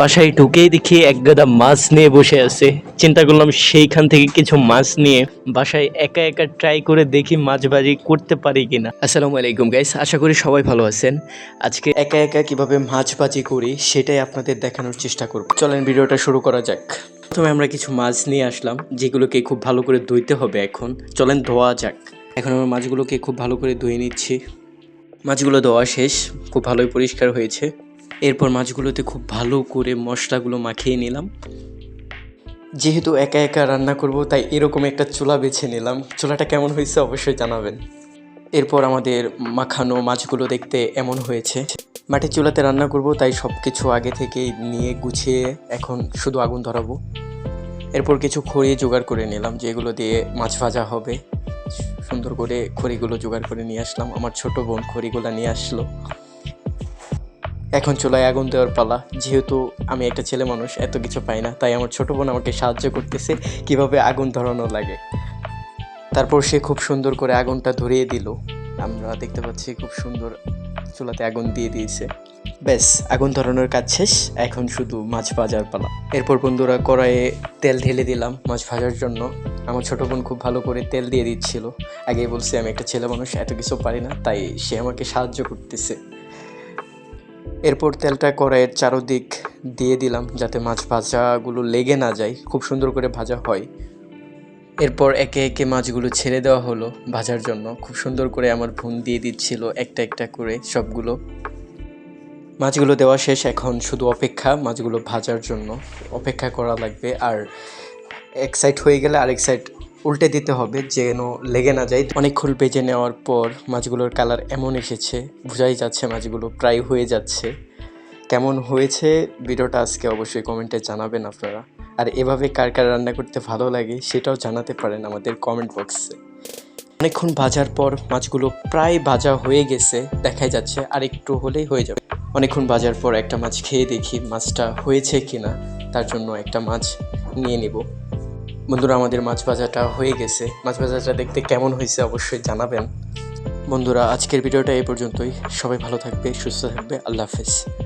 বাসায় ঢুকেই দেখি এক গাদা মাছ নিয়ে বসে আছে। চিন্তা করলাম সেইখান থেকে কিছু মাছ নিয়ে বাসায় একা একা ট্রাই করে দেখি মাছ ভাজি করতে পারি কিনা। আসসালামু আলাইকুম গাইস আশা করি সবাই ভালো আছেন। আজকে একা একা কীভাবে মাছ ভাজি করি সেটাই আপনাদের দেখানোর চেষ্টা করব। চলেন ভিডিওটা শুরু করা যাক। প্রথমে আমরা কিছু মাছ নিয়ে আসলাম, যেগুলোকে খুব ভালো করে ধুইতে হবে এখন। চলেন ধোয়া যাক। এখন আমরা মাছগুলোকে খুব ভালো করে ধুয়ে নিচ্ছি। মাছগুলো ধোয়া শেষ, খুব ভালোই পরিষ্কার হয়েছে। এরপর মাছগুলোতে খুব ভালো করে মশলাগুলো মাখিয়ে নিলাম। যেহেতু একা একা রান্না করব, তাই এরকম একটা চুলা বেছে নিলাম। চুলাটা কেমন হয়েছে অবশ্যই জানাবেন। এরপর আমাদের মাখানো মাছগুলো দেখতে এমন হয়েছে। মাটির চুলাতে রান্না করব, তাই সব কিছু আগে থেকে নিয়ে গুছিয়ে এখন শুধু আগুন ধরাবো। এরপর কিছু খড়ি জোগাড় করে নিলাম, যেগুলো দিয়ে মাছ ভাজা হবে। সুন্দর করে খড়িগুলো জোগাড় করে নিয়ে আসলাম। আমার ছোট বোন খড়িগুলো নিয়ে আসলো। এখন চুলায় আগুন দেওয়ার পালা। যেহেতু আমি একটা ছেলে মানুষ, এত কিছু পাই না, তাই আমার ছোট বোন আমাকে সাহায্য করতেছে কীভাবে আগুন ধরানো লাগে। তারপর সে খুব সুন্দর করে আগুনটা ধরিয়ে দিল। আমরা দেখতে পাচ্ছি খুব সুন্দর চুলাতে আগুন দিয়ে দিয়েছে। ব্যাস, আগুন ধরানোর কাজ শেষ। এখন শুধু মাছ ভাজার পালা। এরপর বন্ধুরা কড়াইয়ে তেল ঢেলে দিলাম মাছ ভাজার জন্য। আমার ছোট বোন খুব ভালো করে তেল দিয়ে দিচ্ছিল। আগেই বলছে, আমি একটা ছেলে মানুষ, এত কিছু পারি না, তাই সে আমাকে সাহায্য করতেছে। এরপর তেলটা কড়াইয়ের চারোদিক দিয়ে দিলাম যাতে মাছ ভাজাগুলো লেগে না যায়, খুব সুন্দর করে ভাজা হয়। এরপর একে একে মাছগুলো ছেড়ে দেওয়া হলো ভাজার জন্য। খুব সুন্দর করে আমার ভুন দিয়ে দিচ্ছিল একটা একটা করে সবগুলো। মাছগুলো দেওয়া শেষ, এখন শুধু অপেক্ষা মাছগুলো ভাজার জন্য। অপেক্ষা করা লাগবে, আর এক সাইড হয়ে গেলে আরেক সাইড উল্টে দিতে হবে যেন লেগে না যায়। অনেকক্ষণ বেজে নেওয়ার পর মাছগুলোর কালার এমন এসেছে, বোঝাই যাচ্ছে মাছগুলো প্রায় হয়ে যাচ্ছে। কেমন হয়েছে ভিডিওটা আজকে অবশ্যই কমেন্টে জানাবেন আপনারা। আর এভাবে কার কার রান্না করতে ভালো লাগে সেটাও জানাতে পারেন আমাদের কমেন্ট বক্সে। অনেকক্ষণ ভাজার পর মাছগুলো প্রায় ভাজা হয়ে গেছে, দেখাই যাচ্ছে আর একটু হলেই হয়ে যাবে। অনেকক্ষণ ভাজার পর একটা মাছ খেয়ে দেখি মাছটা হয়েছে কিনা, তার জন্য একটা মাছ নিয়ে নিব। বন্ধুরা, আমাদের মাছ ভাজাটা হয়ে গেছে। মাছ ভাজাটা দেখতে কেমন হয়েছে অবশ্যই জানাবেন। বন্ধুরা, আজকের ভিডিওটা এই পর্যন্তই। সবাই ভালো থাকবে, সুস্থ থাকবে। আল্লাহ হাফেজ।